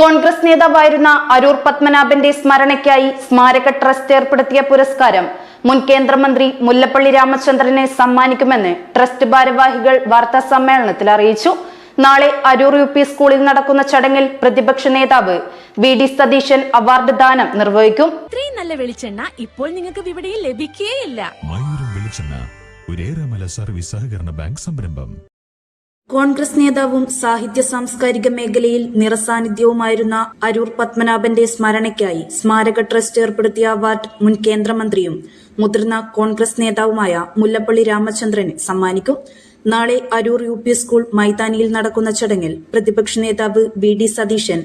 കോൺഗ്രസ് നേതാവായിരുന്ന അരൂർ പത്മനാഭന്റെ സ്മരണയ്ക്കായി സ്മാരക ട്രസ്റ്റ് ഏർപ്പെടുത്തിയ പുരസ്കാരം മുൻ കേന്ദ്രമന്ത്രി മുല്ലപ്പള്ളി രാമചന്ദ്രനെ സമ്മാനിക്കുമെന്ന് ട്രസ്റ്റ് ഭാരവാഹികൾ വാർത്താ സമ്മേളനത്തിൽ അറിയിച്ചു. നാളെ അരൂർ യു പി സ്കൂളിൽ നടക്കുന്ന ചടങ്ങിൽ പ്രതിപക്ഷ നേതാവ് വി ഡി സതീശൻ അവാർഡ് ദാനം നിർവഹിക്കും. ഇത്രയും നല്ല വെളിച്ചെണ്ണ ഇപ്പോൾ നിങ്ങൾക്ക് വിപണിയിൽ ലഭിക്കുകയില്ല സർവീസ് സഹകരണ ബാങ്ക് സംരംഭം. കോൺഗ്രസ് നേതാവും സാഹിത്യ സാംസ്കാരിക മേഖലയിൽ നിറസാന്നിധ്യവുമായിരുന്ന അരൂർ പത്മനാഭന്റെ സ്മരണയ്ക്കായി സ്മാരക ട്രസ്റ്റ് ഏർപ്പെടുത്തിയ അവാർഡ് മുൻ കേന്ദ്രമന്ത്രിയും മുതിർന്ന കോൺഗ്രസ് നേതാവുമായ മുല്ലപ്പള്ളി രാമചന്ദ്രന് സമ്മാനിക്കും. നാളെ അരൂർ യു പി സ്കൂൾ മൈതാനിയിൽ നടക്കുന്ന ചടങ്ങിൽ പ്രതിപക്ഷ നേതാവ് വി ഡി സതീശൻ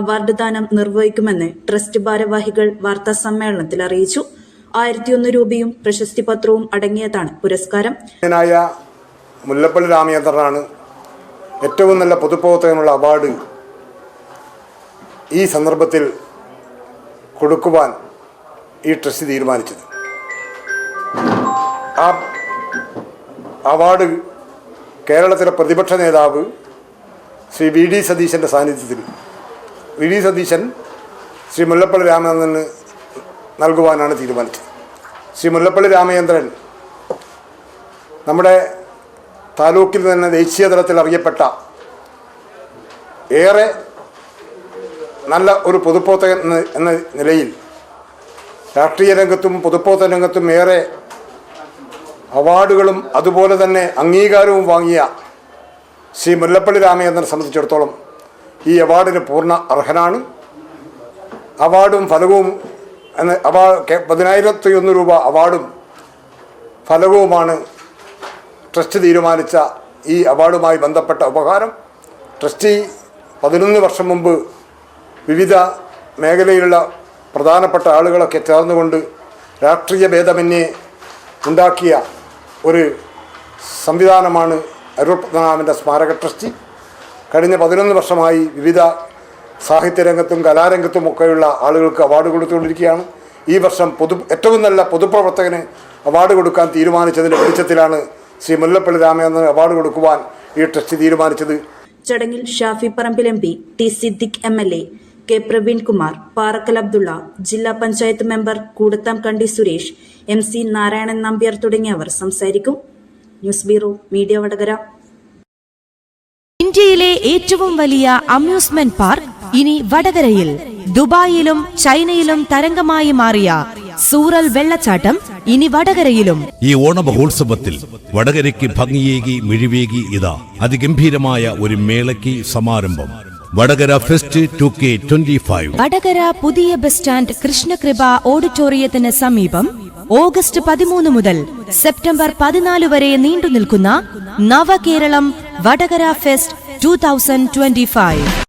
അവാർഡ് ദാനം നിർവഹിക്കുമെന്ന് ട്രസ്റ്റ് ഭാരവാഹികൾ വാർത്താ സമ്മേളനത്തിൽ അറിയിച്ചു. ആയിരത്തിയൊന്ന് രൂപയും പ്രശസ്തി പത്രവും അടങ്ങിയതാണ് പുരസ്കാരം. മുല്ലപ്പള്ളി രാമചന്ദ്രനാണ് ഏറ്റവും നല്ല പൊതുപ്രവർത്തകനുള്ള അവാർഡ് ഈ സന്ദർഭത്തിൽ കൊടുക്കുവാൻ ഈ ട്രസ്റ്റ് തീരുമാനിച്ചത്. ആ അവാർഡ് കേരളത്തിലെ പ്രതിപക്ഷ നേതാവ് ശ്രീ വി ഡി സതീശന്റെ സാന്നിധ്യത്തിൽ വി ഡി സതീശൻ ശ്രീ മുല്ലപ്പള്ളി രാമചന്ദ്രന് നൽകുവാനാണ് തീരുമാനിച്ചത്. ശ്രീ മുല്ലപ്പള്ളി രാമചന്ദ്രൻ നമ്മുടെ താലൂക്കിൽ തന്നെ ദേശീയ തലത്തിൽ അറിയപ്പെട്ട ഏറെ നല്ല ഒരു പൊതുപ്രവർത്തകൻ എന്ന നിലയിൽ രാഷ്ട്രീയ രംഗത്തും പൊതുപ്രവർത്തന രംഗത്തും ഏറെ അവാർഡുകളും അതുപോലെ തന്നെ അംഗീകാരവും വാങ്ങിയ ശ്രീ മുല്ലപ്പള്ളി രാമചന്ദ്രനെ സംബന്ധിച്ചിടത്തോളം ഈ അവാർഡിന് പൂർണ അർഹനാണ്. അവാർഡും ഫലകവും എന്ന അവാർഡ് പതിനായിരത്തി ഒന്ന് രൂപ അവാർഡും ഫലവുമാണ് ട്രസ്റ്റ് തീരുമാനിച്ച ഈ അവാർഡുമായി ബന്ധപ്പെട്ട ഉപകാരം ട്രസ്റ്റി പതിനൊന്ന് വർഷം മുമ്പ് വിവിധ മേഖലയിലുള്ള പ്രധാനപ്പെട്ട ആളുകളൊക്കെ ചേർന്നുകൊണ്ട് രാഷ്ട്രീയ ഭേദമന്യേ ഉണ്ടാക്കിയ ഒരു സംവിധാനമാണ് അരുൾ പത്മനാഭന്റെ സ്മാരക ട്രസ്റ്റി. കഴിഞ്ഞ പതിനൊന്ന് വർഷമായി വിവിധ സാഹിത്യരംഗത്തും കലാരംഗത്തും ഒക്കെയുള്ള ആളുകൾക്ക് അവാർഡ് കൊടുത്തുകൊണ്ടിരിക്കുകയാണ്. ഈ വർഷം പൊതു ഏറ്റവും നല്ല പൊതുപ്രവർത്തകന് അവാർഡ് കൊടുക്കാൻ തീരുമാനിച്ചതിന്റെ വെളിച്ചത്തിലാണ് ശ്രീ മുല്ലപ്പള്ളി രാമചന്ദ്രൻ അവാർഡ് കൊടുക്കുവാൻ ഈ ട്രസ്റ്റ് തീരുമാനിച്ചത്. ചടങ്ങിൽ Shafi Parambil M P T Siddique M L A K Praveen Kumar Parakkal Abdulla ജില്ലാ panchayat member Koodatham Kandi Suresh M C Narayanan Nambiar തുടങ്ങിയവർ സംസാരിക്കും. News bureau media Vadakara. ഇന്ത്യയിലെ ഏറ്റവും വലിയ അമ്യൂസ്മെന്റ് പാർക്ക് ഇനി വടകരയിൽ ദുബായിലും ചൈനയിലും തരംഗമായി മാറിയ സൂറൽ വെള്ളച്ചാട്ടം ഇനി വടകരയിലും. ഈ ഓണമഹോത്സവത്തിൽ വടകരയ്ക്ക് ഭംഗിയേകി മിഴിവേകി ഇതാ അതിഗംഭീരമായ ഒരു മേളയ്ക്ക് സമാരംഭം. Vadakara fest two K twenty five. Vadakara പുതിയ ബസ് സ്റ്റാൻഡ് കൃഷ്ണകൃപ ഓഡിറ്റോറിയത്തിന് സമീപം ഓഗസ്റ്റ് പതിമൂന്ന് മുതൽ സെപ്റ്റംബർ പതിനാല് വരെ നീണ്ടു നിൽക്കുന്ന Navakeralam Vadakara fest two thousand twenty five.